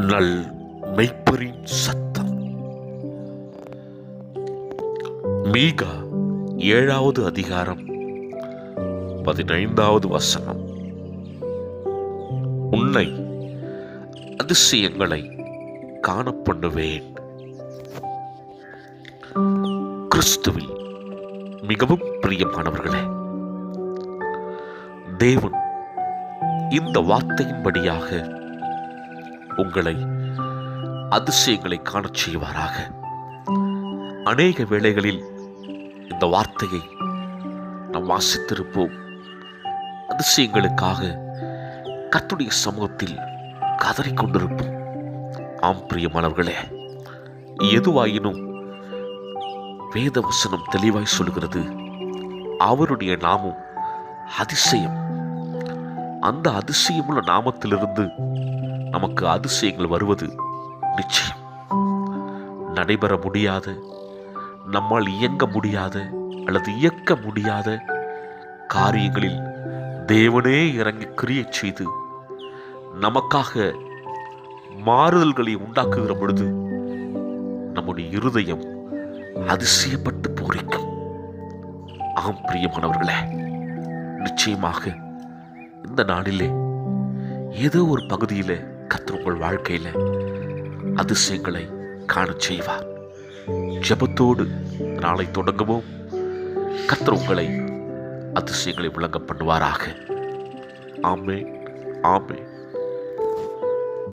நல் மெய்ப்பரின் சத்தம். மீகா ஏழாவது அதிகாரம் பதினைந்தாவது வசனம். உன்னை அதிசயங்களை காணப்பண்ணுவேன். கிறிஸ்துவில் மிகவும் பிரியமானவர்களே தேவன் இந்த வார்த்தையின்படியாக உங்களை அதிசயங்களை காணச் செய்வாராக. அநேக வேளைகளில் இந்த வார்த்தையை நாம் வாசித்திருப்போம். அதிசயங்களுக்காக கத்துடைய சமூகத்தில் கதறிக் கொண்டிருப்போம். ஆம் பிரியமானவர்களே எதுவாயினும் வேத வசனம் தெளிவாய் சொல்கிறது அவருடைய நாமம் அதிசயம். அந்த அதிசயமுள்ள நாமத்திலிருந்து நமக்கு அதிசயங்கள் வருவது நிச்சயம். நடைபெற முடியாத நம்மால் இயங்க முடியாத அல்லது இயக்க முடியாத காரியங்களில் தேவனே இறங்கி கிரியை செய்து நமக்காக மாறுதல்களை உண்டாக்குகிற பொழுது நம்முடைய இருதயம் அதிசயப்பட்டு பூரிக்கும். ஆம் பிரியமானவர்களே நிச்சயமாக இந்த நாளிலே ஏதோ ஒரு பகுதியில கத்து உங்கள் வாழ்க்கையில் அதிசயங்களை காண செய்வார் ஜெபத்தோடு நாளை தொடங்குவோம். கர்த்தர் உங்களை அதிசயங்களை விளங்க பண்ணுவாராக. ஆமே ஆமே